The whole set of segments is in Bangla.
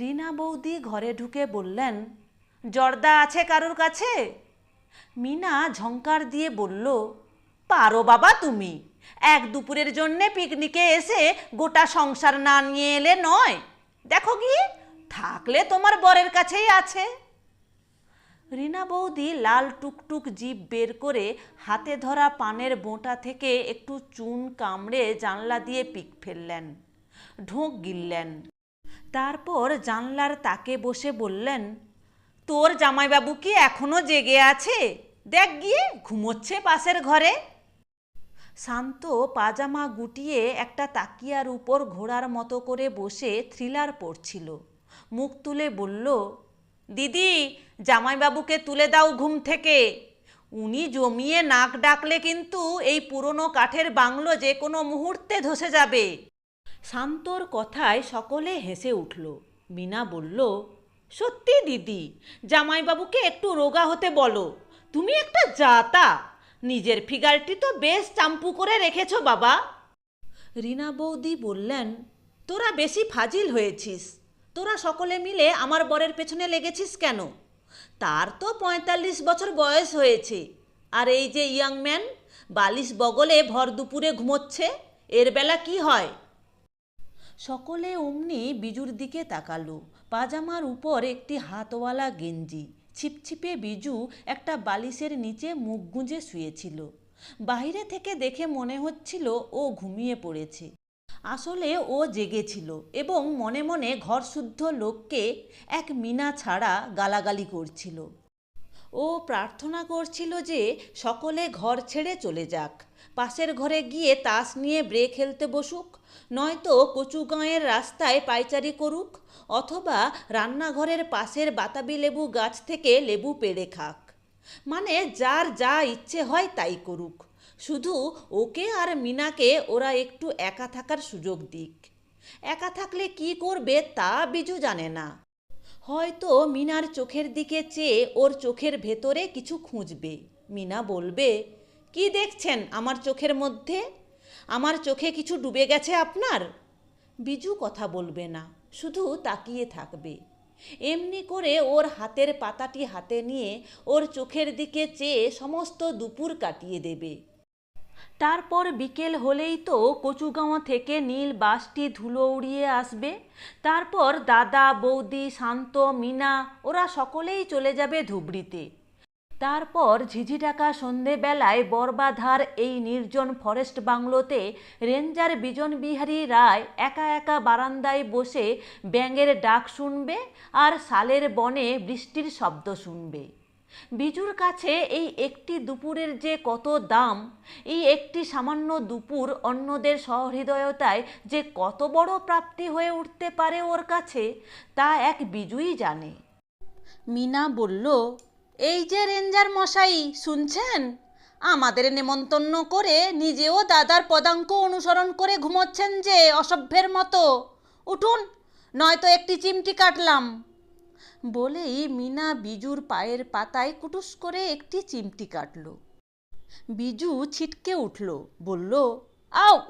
রিনা বৌদি ঘরে ঢুকে বললেন, জর্দা আছে কারোর কাছে? মিনা ঝংকার দিয়ে বলল, পারো বাবা তুমি, এক দুপুরের জন্যে পিকনিকে এসে গোটা সংসার না নিয়ে এলে নয়। দেখো গিয়ে থাকলে তোমার বরের কাছেই আছে। রিনা বৌদি লাল টুকটুক জিভ বের করে হাতে ধরা পানের বোঁটা থেকে একটু চুন কামড়ে জানলা দিয়ে পিক ফেললেন, ঢোঁক গিললেন। তারপর জানলার তাকে বসে বললেন, তোর জামাইবাবু কি এখনও জেগে আছে? দেখ গিয়ে, ঘুমোচ্ছে পাশের ঘরে? শান্ত পাজামা গুটিয়ে একটা তাকিয়ার উপর ঘোড়ার মতো করে বসে থ্রিলার পড়ছিল। মুখ তুলে বলল, দিদি, জামাইবাবুকে তুলে দাও ঘুম থেকে। উনি জমিয়ে নাক ডাকলে কিন্তু এই পুরনো কাঠের বাংলো যে কোনো মুহূর্তে ধসে যাবে। শান্তর কথায় সকলে হেসে উঠল। মিনা বলল, সত্যি দিদি, জামাইবাবুকে একটু রোগা হতে বলো। তুমি একটা জাতা। নিজের ফিগারটি তো বেশ চাম্পু করে রেখেছো বাবা। রিনা বৌদি বললেন, তোরা বেশি ফাজিল হয়েছিস। তোরা সকলে মিলে আমার বরের পেছনে লেগেছিস কেন? তার তো পঁয়তাল্লিশ বছর বয়স হয়েছে। আর এই যে ইয়াং ম্যান, বালিশ বগলে ভর দুপুরে ঘুমোচ্ছে, এর বেলা কি হয়? সকলে অমনি বিজুর দিকে তাকালো। পাজামার উপর একটি হাতওয়ালা গেঞ্জি। ছিপছিপে বিজু একটা বালিশের নিচে মুখ গুঁজে শুয়েছিল। বাইরে থেকে দেখে মনে হচ্ছিল ও ঘুমিয়ে পড়েছে। আসলে ও জেগেছিল এবং মনে মনে ঘরশুদ্ধ লোককে এক মিনা ছাড়া গালাগালি করছিল। ও প্রার্থনা করছিল যে সকলে ঘর ছেড়ে চলে যাক। পাশের ঘরে গিয়ে তাস নিয়ে ব্রেক খেলতে বসুক, নয়তো কচু গাঁয়ের রাস্তায় পাইচারি করুক, অথবা রান্নাঘরের পাশের বাতাবি লেবু গাছ থেকে লেবু পেড়ে খাক। মানে যার যা ইচ্ছে হয় তাই করুক। শুধু ওকে আর মিনাকে ওরা একটু একা থাকার সুযোগ দিক। একা থাকলে কি করবে তা বিজু জানে না। হয়তো মিনার চোখের দিকে চেয়ে ওর চোখের ভেতরে কিছু খুঁজবে। মিনা বলবে, কি দেখছেন আমার চোখের মধ্যে? আমার চোখে কিছু ডুবে গেছে আপনার? বিজু কথা বলবে না, শুধু তাকিয়ে থাকবে। এমনি করে ওর হাতের পাতাটি হাতে নিয়ে ওর চোখের দিকে চেয়ে সমস্ত দুপুর কাটিয়ে দেবে। তারপর বিকেল হলেই তো কচুগাঁও থেকে নীল বাসটি ধুলো উড়িয়ে আসবে। তারপর দাদা, বৌদি, শান্ত, মিনা, ওরা সকলেই চলে যাবে ধুবড়িতে। তারপর ঝিঝিটাকা সন্ধেবেলায় বরবাধার এই নির্জন ফরেস্ট বাংলোতে রেঞ্জার বিজন বিহারী রায় একা একা বারান্দায় বসে ব্যাঙের ডাক শুনবে আর সালের বনে বৃষ্টির শব্দ শুনবে। বিজুর কাছে এই একটি দুপুরের যে কত দাম, এই একটি সামান্য দুপুর অন্যদের সহৃদয়তায় যে কত বড় প্রাপ্তি হয়ে উঠতে পারে ওর কাছে, তা এক বিজুই জানে। মিনা বলল, এই যে রেঞ্জার মশাই, শুনছেন? আমাদের নেমন্তন্ন করে নিজেও দাদার পদাঙ্ক অনুসরণ করে ঘুমোচ্ছেন যে অসভ্যের মতো। উঠুন, নয়তো একটি চিমটি কাটলাম। বলেই মিনা বিজুর পায়ের পাতায় কুটুস করে একটি চিমটি কাটল। বিজু ছিটকে উঠল, বলল, আও!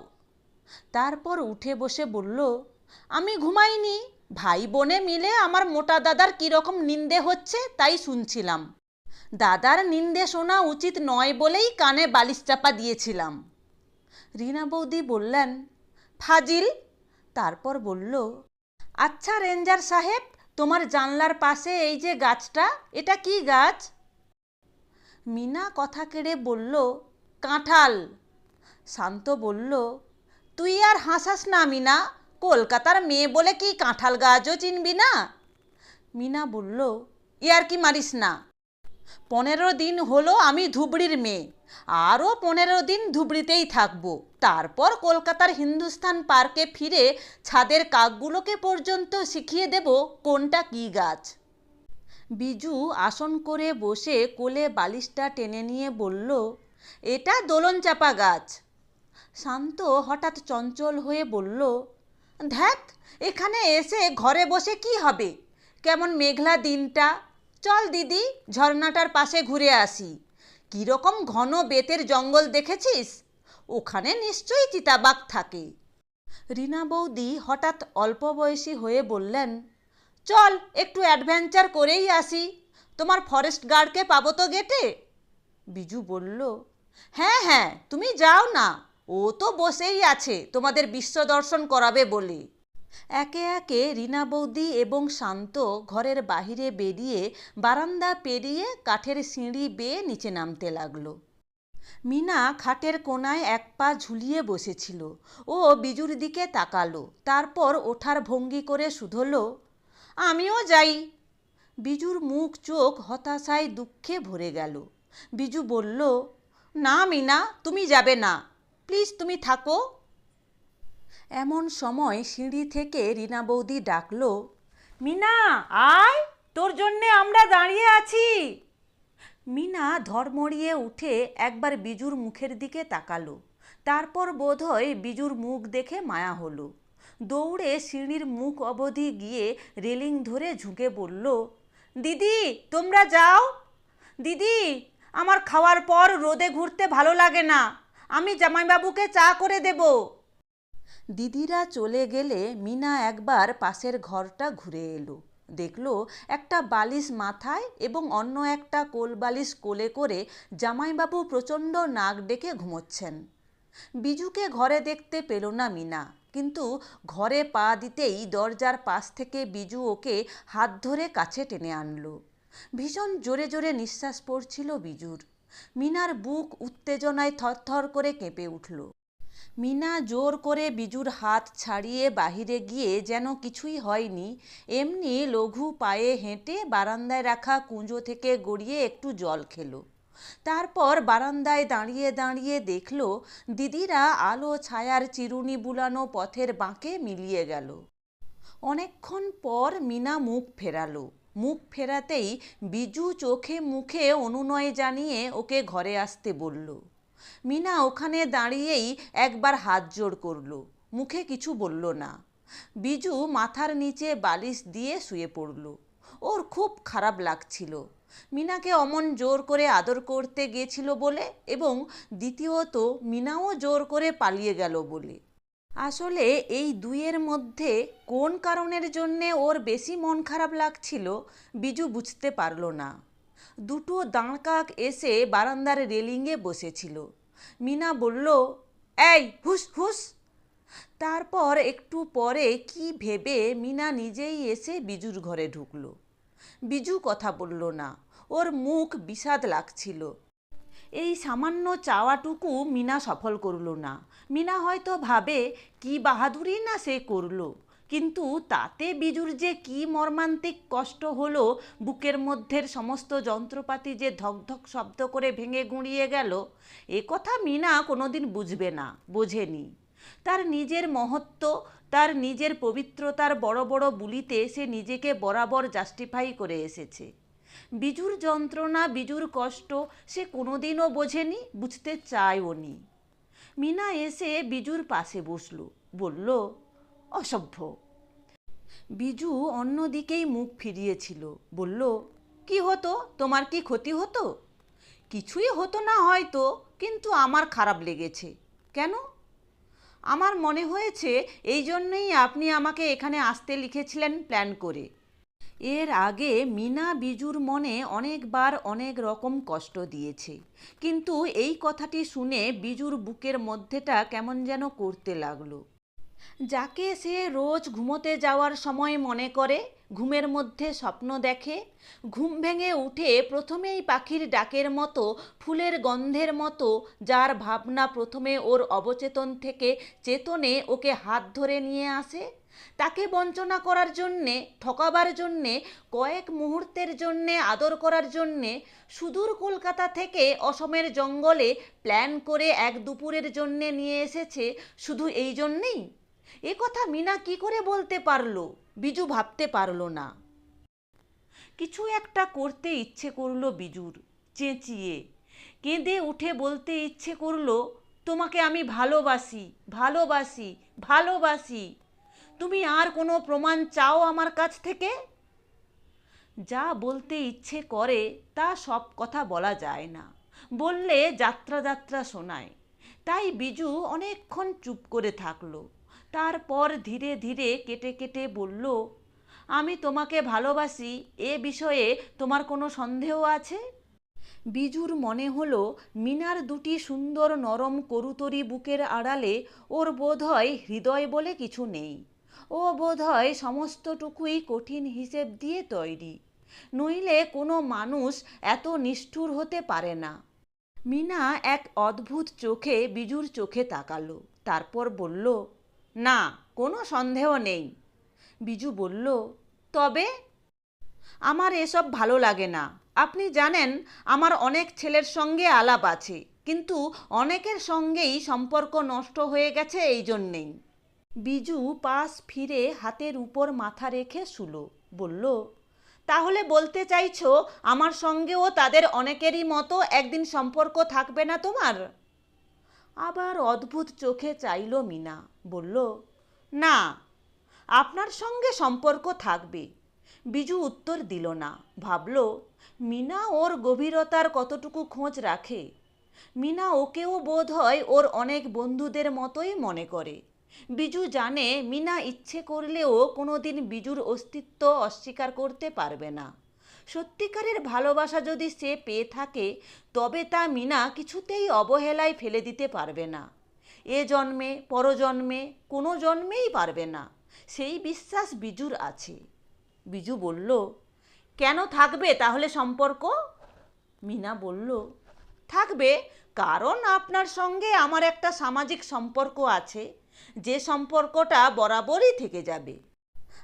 তারপর উঠে বসে বলল, আমি ঘুমাইনি। ভাই বোনে মিলে আমার মোটা দাদার কীরকম নিন্দে হচ্ছে তাই শুনছিলাম। দাদার নিন্দে শোনা উচিত নয় বলেই কানে বালিশ চাপা দিয়েছিলাম। রিনা বৌদি বললেন, ফাজিল! তারপর বলল আচ্ছা রেঞ্জার সাহেব তোমার জানলার পাশে এই যে গাছটা, এটা কি গাছ? মিনা কথা কেড়ে বলল, কাঁঠাল। শান্ত বলল, তুই আর হাসাস না মিনা, কলকাতার মেয়ে বলে কি কাঁঠাল গাছও চিনবি না? মিনা বলল ইয়ার কি মারিস না। পনেরো দিন হলো আমি ধুবড়ির মেয়ে। আরও পনেরো দিন ধুবড়িতেই থাকব। তারপর কলকাতার হিন্দুস্থান পার্কে ফিরে ছাদের কাকগুলোকে পর্যন্ত শিখিয়ে দেব কোনটা কী গাছ। বিজু আসন করে বসে কোলে বালিশটা টেনে নিয়ে বলল, এটা দোলন চাপা গাছ। শান্ত হঠাৎ চঞ্চল হয়ে বলল ধ্যাত এখানে এসে ঘরে বসে কি হবে? কেমন মেঘলা দিনটা? চল দিদি, ঝর্ণাটার পাশে ঘুরে আসি। কীরকম ঘন বেতের জঙ্গল দেখেছিস? ওখানে নিশ্চয়ই চিতাবাঘ থাকে। রিনা বৌদি হঠাৎ অল্প বয়সী হয়ে বললেন, চল, একটু অ্যাডভেঞ্চার করেই আসি। তোমার ফরেস্ট গার্ডকে পাবো তো গেটে? বিজু বলল হ্যাঁ হ্যাঁ তুমি যাও না। ও তো বসেই আছে, তোমাদের বিশ্ব দর্শন করাবে বলে। একে একে রীনা বৌদি এবং শান্ত ঘরের বাহিরে বেরিয়ে বারান্দা পেরিয়ে কাঠের সিঁড়ি বেয়ে নিচে নামতে লাগল। মিনা খাটের কোনায় এক পা ঝুলিয়ে বসেছিল। ও বিজুর দিকে তাকালো, তারপর ওঠার ভঙ্গি করে শুধলো, আমিও যাই। বিজুর মুখ চোখ হতাশায় দুঃখে ভরে গেল। বিজু বলল, না মিনা, তুমি যাবে না। প্লিজ তুমি থাকো। এমন সময় সিঁড়ি থেকে রীনা বৌদি ডাকল, মিনা, আয়, তোর জন্যে আমরা দাঁড়িয়ে আছি। মিনা ধর্মড়িয়ে উঠে একবার বিজুর মুখের দিকে তাকালো। তারপর বোধহয় বিজুর মুখ দেখে মায়া হলো। দৌড়ে সিঁড়ির মুখ অবধি গিয়ে রেলিং ধরে ঝুঁকে বলল দিদি, তোমরা যাও। দিদি, আমার খাওয়ার পর রোদে ঘুরতে ভালো লাগে না। আমি জামাইবাবুকে চা করে দেব। দিদিরা চলে গেলে মিনা একবার পাশের ঘরটা ঘুরে এলো। দেখল একটা বালিশ মাথায় এবং অন্য একটা কোল বালিশ কোলে করে জামাইবাবু প্রচণ্ড নাক ডেকে ঘুমোচ্ছেন। বিজুকে ঘরে দেখতে পেল না মিনা, কিন্তু ঘরে পা দিতেই দরজার পাশ থেকে বিজু ওকে হাত ধরে কাছে টেনে আনলো। ভীষণ জোরে জোরে নিঃশ্বাস পড়ছিল বিজুর। মিনার বুক উত্তেজনায় থরথর করে কেঁপে উঠল। মিনা জোর করে বিজুর হাত ছাড়িয়ে বাহিরে গিয়ে যেন কিছুই হয়নি, এমনি লঘু পায়ে হেঁটে বারান্দায় রাখা কুঁজো থেকে গড়িয়ে একটু জল খেলো। তারপর বারান্দায় দাঁড়িয়ে দাঁড়িয়ে দেখল, দিদিরা আলো ছায়ার চিরুনি বুলানো পথের বাঁকে মিলিয়ে গেল। অনেকক্ষণ পর মিনা মুখ ফেরালো। মুখ ফেরাতেই বিজু চোখে মুখে অনুনয় জানিয়ে ওকে ঘরে আসতে বলল। মিনা ওখানে দাঁড়িয়েই একবার হাত জোড় করল, মুখে কিছু বলল না। বিজু মাথার নিচে বালিশ দিয়ে শুয়ে পড়ল। ওর খুব খারাপ লাগছিল। মিনাকে অমন জোর করে আদর করতে গিয়েছিল বলে এবং দ্বিতীয়ত মিনাও জোর করে পালিয়ে গেল বলে। আসলে এই দুইয়ের মধ্যে কোন কারণের জন্যে ওর বেশি মন খারাপ লাগছিল, বিজু বুঝতে পারল না। দুটো দাঁড়কাক এসে বারান্দার রেলিংয়ে বসেছিল। মিনা বলল, এই, হুস হুস। তারপর একটু পরে কি ভেবে মিনা নিজেই এসে বিজুর ঘরে ঢুকলো। বিজু কথা বলল না, ওর মুখ বিষাদ লাগছিল। এই সামান্য চাওয়াটুকু মিনা সফল করল না। মিনা হয়তো ভাবে, কি বাহাদুরি না সে করল? কিন্তু তাতে বিজুর যে কি মর্মান্তিক কষ্ট হলো, বুকের মধ্যের সমস্ত যন্ত্রপাতি যে ধকধক শব্দ করে ভেঙে গুঁড়িয়ে গেল, এ কথা মিনা কোনোদিন বুঝবে না, বোঝেনি। তার নিজের মহত্ব, তার নিজের পবিত্রতার বড় বড় বুলিতে সে নিজেকে বরাবর জাস্টিফাই করে এসেছে। বিজুর যন্ত্রণা, বিজুর কষ্ট সে কোনোদিনও বোঝেনি, বুঝতে চায়ও নি মিনা এসে বিজুর পাশে বসল, বলল অসভ্য। বিজু অন্যদিকেই মুখ ফিরিয়েছিল, বলল, কি হতো? তোমার কি ক্ষতি হতো? কিছুই হতো না হয়তো, কিন্তু আমার খারাপ লেগেছে। কেন? আমার মনে হয়েছে, এই জন্যই আপনি আমাকে এখানে আসতে লিখেছিলেন প্ল্যান করে। এর আগে মিনা বিজুর মনে অনেকবার অনেক রকম কষ্ট দিয়েছে, কিন্তু এই কথাটি শুনে বিজুর বুকের মধ্যেটা কেমন যেন করতে লাগল। যাকে সে রোজ ঘুমোতে যাওয়ার সময় মনে করে, ঘুমের মধ্যে স্বপ্ন দেখে, ঘুম ভেঙে উঠে প্রথমেই পাখির ডাকের মতো, ফুলের গন্ধের মতো, যার ভাবনা প্রথমে ওর অবচেতন থেকে চেতনে ওকে হাত ধরে নিয়ে আসে। তাকে বঞ্চনা করার জন্যে, ঠকাবার জন্যে, কয়েক মুহূর্তের জন্যে, আদর করার জন্যে, সুদূর কলকাতা থেকে অসমের জঙ্গলে প্ল্যান করে এক দুপুরের জন্যে নিয়ে এসেছে। শুধু এই জন্যেই? এ কথা মিনা কি করে বলতে পারল? বিজু ভাবতে পারল না। কিছু একটা করতে ইচ্ছে করল বিজুর, চেঁচিয়ে। কেঁদে উঠে বলতে ইচ্ছে করল, তোমাকে আমি ভালোবাসি ভালোবাসি ভালোবাসি। তুমি আর কোনো প্রমাণ চাও আমার কাছ থেকে? যা বলতে ইচ্ছে করে, তা সব কথা বলা যায় না। বললে যাত্রা যাত্রা শোনায়। তাই বিজু অনেকক্ষণ চুপ করে থাকল। তারপর ধীরে ধীরে কেটে কেটে বলল, আমি তোমাকে ভালোবাসি, এ বিষয়ে তোমার কোনো সন্দেহ আছে? বিজুর মনে হলো, মিনার দুটি সুন্দর নরম করুতরি বুকের আড়ালে ওর বোধহয় হৃদয় বলে কিছু নেই। ও বোধহয় সমস্তটুকুই কঠিন হিসেব দিয়ে তৈরি। নইলে কোনো মানুষ এত নিষ্ঠুর হতে পারে না। মিনা এক অদ্ভুত চোখে বিজুর চোখে তাকালো, তারপর বলল না, কোনো সন্দেহ নেই। বিজু বলল, তবে আমার এসব ভালো লাগে না। আপনি জানেন, আমার অনেক ছেলের সঙ্গে আলাপ আছে, কিন্তু অনেকের সঙ্গেই সম্পর্ক নষ্ট হয়ে গেছে এই জন্যেই। বিজু পাশ ফিরে হাতের উপর মাথা রেখে শুলো, বলল, তাহলে বলতে চাইছো, আমার সঙ্গেও তাদের অনেকেরই মতো একদিন সম্পর্ক থাকবে না তোমার? আবার অদ্ভুত চোখে চাইল মিনা। বলল, না, আপনার সঙ্গে সম্পর্ক থাকবে। বিজু উত্তর দিল না। ভাবল, মিনা ওর গভীরতার কতটুকু খোঁজ রাখে? মিনা ওকেও বোধ হয় ওর অনেক বন্ধুদের মতোই মনে করে। বিজু জানে মিনা ইচ্ছে করলেও কোনোদিন বিজুর অস্তিত্ব অস্বীকার করতে পারবে না। সত্যিকারের ভালোবাসা যদি সে পেয়ে থাকে, তবে তা মিনা কিছুতেই অবহেলায় ফেলে দিতে পারবে না। এ জন্মে পরজন্মে কোনো জন্মেই পারবে না। সেই বিশ্বাস বিজুর আছে। বিজু বলল, কেন থাকবে তাহলে সম্পর্ক? মিনা বলল, থাকবে কারণ আপনার সঙ্গে আমার একটা সামাজিক সম্পর্ক আছে। যে সম্পর্কটা বরাবরই থেকে যাবে।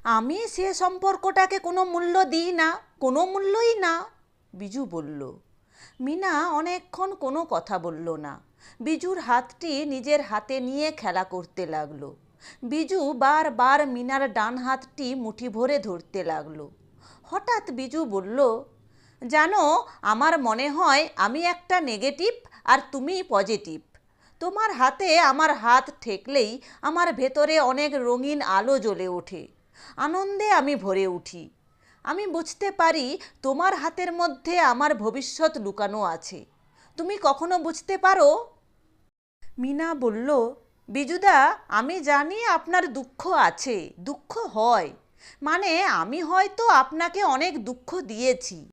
আমি সে সম্পর্কটাকে কোনো মূল্য দিই না, কোনো মূল্যই না। বিজু বলল। মিনা অনেকক্ষণ কোনো কথা বলল না। বিজুর হাতটি নিজের হাতে নিয়ে খেলা করতে লাগল। বিজু বারবার মিনার ডান হাতটি মুঠি ভরে ধরতে লাগল। হঠাৎ বিজু বলল, জানো, আমার মনে হয় আমি একটা নেগেটিভ আর তুমি পজিটিভ। তোমার হাতে আমার হাত ঠেকলেই আমার ভেতরে অনেক রঙিন আলো জ্বলে ওঠে। আনন্দে আমি ভরে উঠি। আমি বুঝতে পারি তোমার হাতের মধ্যে আমার ভবিষ্যৎ লুকানো আছে। তুমি কখনো বুঝতে পারো? মিনা বলল, বিজুদা, আমি জানি আপনার দুঃখ আছে, দুঃখ হয়। মানে আমি হয়তো আপনাকে অনেক দুঃখ দিয়েছি।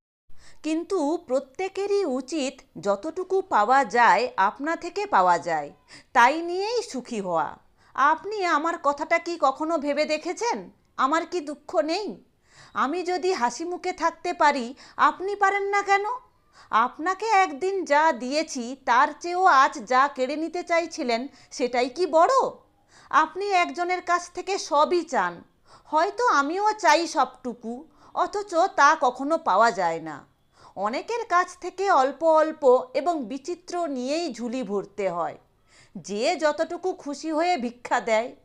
কিন্তু প্রত্যেকেরই উচিত যতটুকু পাওয়া যায়, আপনা থেকে পাওয়া যায়। তাই নিয়েই সুখী হওয়া। আপনি আমার কথাটা কি কখনো ভেবে দেখেছেন? আমার কি দুঃখ নেই? আমি যদি হাসি মুখে থাকতে পারি, আপনি পারেন না কেন? আপনাকে একদিন যা দিয়েছি, তার চেয়েও আজ যা কেড়ে নিতে চাইছিলেন, সেটাই কি বড়? আপনি একজনের কাছ থেকে সবই চান। হয়তো আমিও চাই সবটুকু, অথচ তা কখনো পাওয়া যায় না। অনেকের কাছ থেকে অল্প অল্প এবং বিচিত্র নিয়েই ঝুলি ভরতে হয়। যে যতটুকু খুশি হয়ে ভিক্ষা দেয়।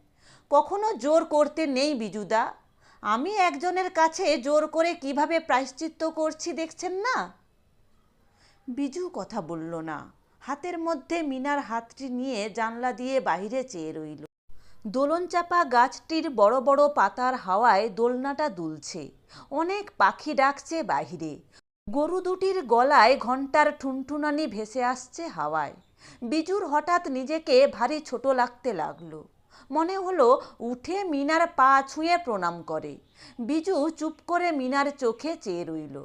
কখনো জোর করতে নেই বিজুদা। আমি একজনের কাছে জোর করে কীভাবে প্রায়শ্চিত্ত করছি দেখছেন না? বিজু কথা বলল না। হাতের মধ্যে মিনার হাতটি নিয়ে জানলা দিয়ে বাহিরে চেয়ে রইল। দোলনচাপা গাছটির বড় বড় পাতার হাওয়ায় দোলনাটা দুলছে। অনেক পাখি ডাকছে বাহিরে। গরু দুটির গলায় ঘণ্টার ঠুনঠুনানি ভেসে আসছে হাওয়ায়। বিজুর হঠাৎ নিজেকে ভারী ছোট লাগতে লাগল। মনে হলো উঠে মিনার পা ছুঁয়ে প্রণাম করে। বিজু চুপ করে মিনার চোখে চেয়ে রইল।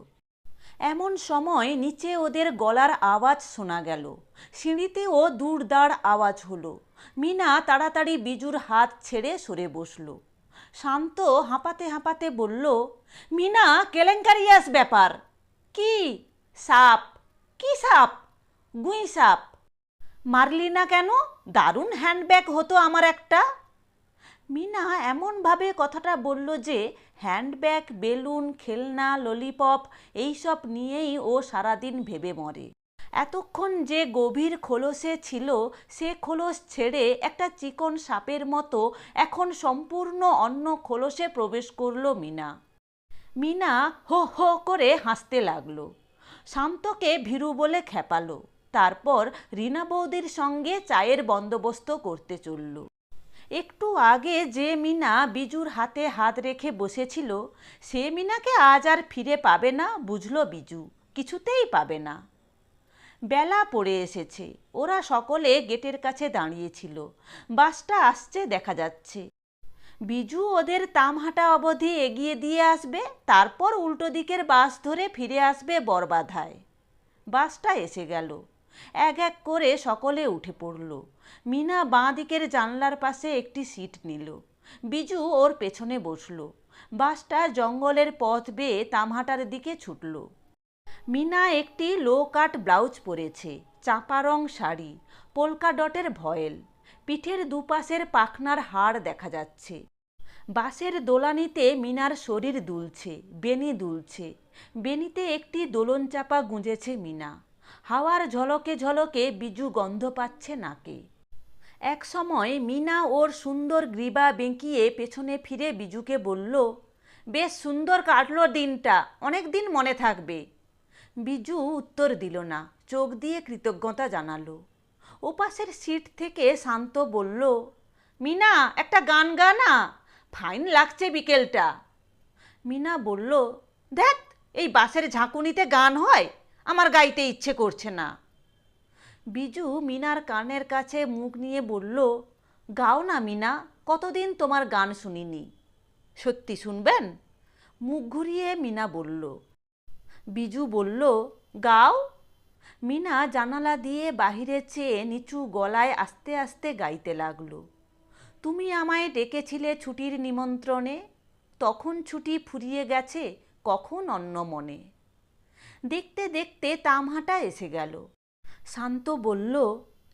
এমন সময় নিচে ওদের গলার আওয়াজ শোনা গেল। সিঁড়িতেও দূরদার আওয়াজ হলো। মিনা তাড়াতাড়ি বিজুর হাত ছেড়ে সরে বসল। শান্ত হাঁপাতে হাঁপাতে বলল, মিনা, কেলেঙ্কারিয়াস ব্যাপার। কি সাপ? কি সাপ? গুই সাপ। মারলি না কেন? দারুণ হ্যান্ডব্যাগ হতো আমার একটা। মিনা এমনভাবে কথাটা বলল যে, হ্যান্ডব্যাগ, বেলুন, খেলনা, ললিপপ এইসব নিয়েই ও সারাদিন ভেবে মরে। এতক্ষণ যে গভীর খোলসে ছিল, সে খোলস ছেড়ে একটা চিকন সাপের মতো এখন সম্পূর্ণ অন্য খোলসে প্রবেশ করল মিনা। মিনা হো হো করে হাসতে লাগল। শান্তকে ভীরু বলে খেপালো। তারপর রীনা বৌদির সঙ্গে চায়ের বন্দোবস্ত করতে চলল। একটু আগে যে মিনা বিজুর হাতে হাত রেখে বসেছিল, সে মিনাকে আজ আর ফিরে পাবে না, বুঝলো বিজু। কিছুতেই পাবে না। বেলা পড়ে এসেছে। ওরা সকলে গেটের কাছে দাঁড়িয়েছিল। বাসটা আসছে দেখা যাচ্ছে। বিজু ওদের তামহাটা অবধি এগিয়ে দিয়ে আসবে, তারপর উল্টো দিকের বাস ধরে ফিরে আসবে বরবাধায়। বাসটা এসে গেল। এক এক করে সকলে উঠে পড়ল। মিনা বাঁ দিকের জানলার পাশে একটি সিট নিল। বিজু ওর পেছনে বসল। বাসটা জঙ্গলের পথ বেয়ে তামহাটার দিকে ছুটল। মিনা একটি লো কাট ব্লাউজ পরেছে, চাপা রং শাড়ি, পোলকা ডটের ভয়েল। পিঠের দুপাশের পাখনার হাড় দেখা যাচ্ছে। বাসের দোলানিতে মিনার শরীর দুলছে বেনি দুলছে। বেনিতে একটি দোলন চাপা গুঁজেছে মিনা। হাওয়ার ঝলকে ঝলকে বিজু গন্ধ পাচ্ছে নাকে। এক সময় মিনা ওর সুন্দর গ্রীবা বেঁকিয়ে পেছনে ফিরে বিজুকে বলল, বেশ সুন্দর কাটলো দিনটা, অনেক দিন মনে থাকবে। বিজু উত্তর দিল না, চোখ দিয়ে কৃতজ্ঞতা জানালো। ওপাশের সিট থেকে শান্ত বলল, মিনা, একটা গান গা না, ফাইন লাগছে বিকেলটা। মিনা বলল, দেখ, এই বাসের ঝাঁকুনিতে গান হয় আমার গাইতে ইচ্ছে করছে না। বিজু মিনার কানের কাছে মুখ নিয়ে বলল, গাও না মিনা, কতদিন তোমার গান শুনিনি। সত্যি শুনবেন? মুখ ঘুরিয়ে মিনা বলল। বিজু বলল, গাও? মিনা জানালা দিয়ে বাহিরে চেয়ে নিচু গলায় আস্তে আস্তে গাইতে লাগল। তুমি আমায় ডেকেছিলে ছুটির নিমন্ত্রণে, তখন ছুটি ফুরিয়ে গেছে, কখন অন্য মনে? দেখতে দেখতে তামহাটা এসে গেল। শান্ত বলল,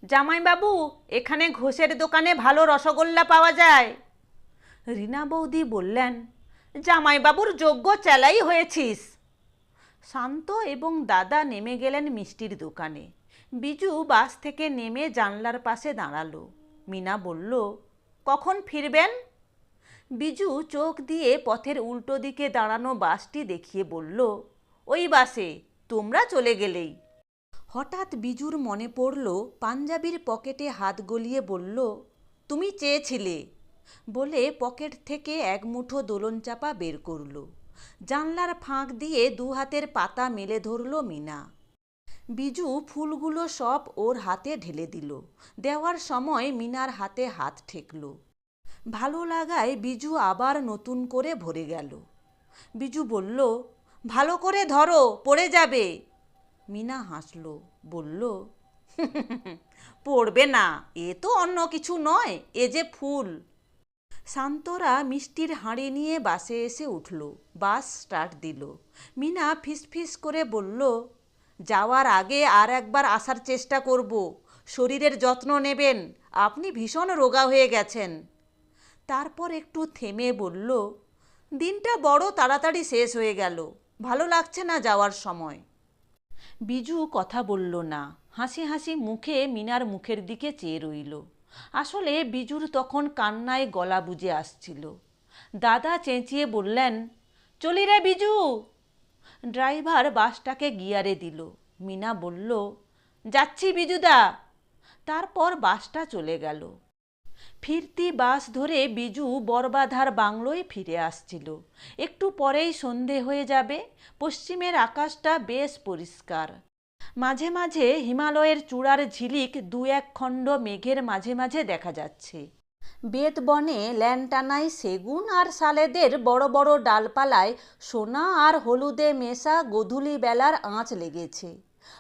জামাইবাবু, এখানে ঘোষের দোকানে ভালো রসগোল্লা পাওয়া যায়। রীনা বৌদি বললেন, জামাইবাবুর যোগ্য চেলাই হয়েছিস। শান্ত এবং দাদা নেমে গেলেন মিষ্টির দোকানে। বিজু বাস থেকে নেমে জানলার পাশে দাঁড়াল। মিনা বলল, কখন ফিরবেন? বিজু চোখ দিয়ে পথের উল্টো দিকে দাঁড়ানো বাসটি দেখিয়ে বলল ওই বাসে, তোমরা চলে গেলেই। হঠাৎ বিজুর মনে পড়ল, পাঞ্জাবির পকেটে হাত গলিয়ে বলল, তুমি চেয়েছিলে? বলে পকেট থেকে এক মুঠো দোলন চাপা বের করল। জানলার ফাঁক দিয়ে দু হাতের পাতা মেলে ধরল মিনা। বিজু ফুলগুলো সব ওর হাতে ঢেলে দিল। দেওয়ার সময় মিনার হাতে হাত ঠেকল। ভালো লাগায় বিজু আবার নতুন করে ভরে গেল। বিজু বলল ভালো করে ধরো, পড়ে যাবে। মিনা হাসল, বলল, পড়বে না, এ তো অন্য কিছু নয়, এ যে ফুল। শান্তরা মিষ্টির হাঁড়ি নিয়ে বাসে এসে উঠল, বাস স্টার্ট দিল। মিনা ফিসফিস করে বলল, যাওয়ার আগে আর একবার আসার চেষ্টা করব, শরীরের যত্ন নেবেন, আপনি ভীষণ রোগা হয়ে গেছেন। তারপর একটু থেমে বলল, দিনটা বড় তাড়াতাড়ি শেষ হয়ে গেল। ভালো লাগছে না যাওয়ার সময়। বিজু কথা বলল না। হাসি হাসি মুখে মিনার মুখের দিকে চেয়ে রইল। আসলে বিজুর তখন কান্নায় গলা বুঝে আসছিল। দাদা চেঁচিয়ে বললেন, চলি রে বিজু! ড্রাইভার বাসটাকে গিয়ারে দিল। মিনা বলল, যাচ্ছি বিজুদা। তারপর বাসটা চলে গেল। ফিরতি বাস ধরে বিজু বরবাধার বাংলোয় ফিরে আসছিল। একটু পরেই সন্ধে হয়ে যাবে, পশ্চিমের আকাশটা বেশ পরিষ্কার। মাঝে মাঝে হিমালয়ের চূড়ার ঝিলিক দু এক খণ্ড মেঘের মাঝে মাঝে দেখা যাচ্ছে। বেতবনে ল্যান্টানায় সেগুন আর সালেদের বড় বড় ডালপালায় সোনা আর হলুদে মেশা গোধূলি বেলার আঁচ লেগেছে।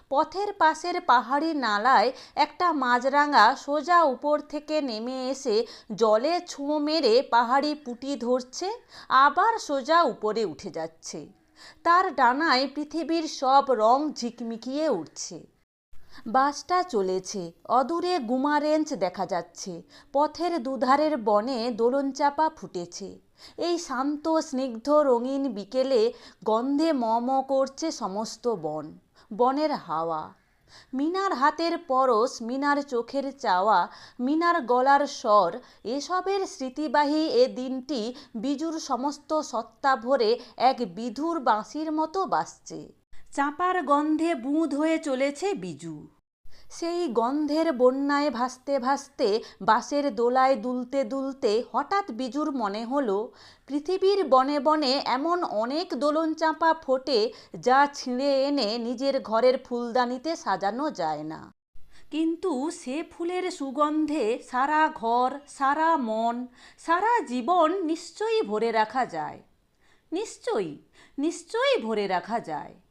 পথের পাশের পাহাড়ি নালায় একটা মাছরাঙা সোজা উপর থেকে নেমে এসে জলে ছোঁ মেরে পাহাড়ি পুটি ধরছে, আবার সোজা উপরে উঠে যাচ্ছে। তার ডানায় পৃথিবীর সব রং ঝিকমিকিয়ে উঠছে। বাসটা চলেছে, অদূরে গুমা রেঞ্জ দেখা যাচ্ছে, পথের দুধারের বনে দোলনচাপা ফুটেছে। এই শান্ত, স্নিগ্ধ রঙিন বিকেলে গন্ধে ম করছে সমস্ত বন। বনের হাওয়া। মিনার হাতের পরশ, মিনার চোখের চাওয়া, মিনার গলার স্বর, এসবের স্মৃতিবাহী এ দিনটি বিজুর সমস্ত সত্তা ভরে এক বিধুর বাঁশির মতো বাসছে চাঁপার গন্ধে বুঁদ হয়ে চলেছে বিজু। সেই গন্ধের বন্যায় ভাসতে ভাসতে বাসের দোলায় দুলতে দুলতে হঠাৎ বিজুর মনে হলো, পৃথিবীর বনে বনে এমন অনেক দোলন চাঁপা ফোটে যা ছিঁড়ে এনে নিজের ঘরের ফুলদানিতে সাজানো যায় না। কিন্তু সে ফুলের সুগন্ধে সারা ঘর, সারা মন, সারা জীবন নিশ্চয়ই ভরে রাখা যায়। নিশ্চয়ই নিশ্চয়ই ভরে রাখা যায়।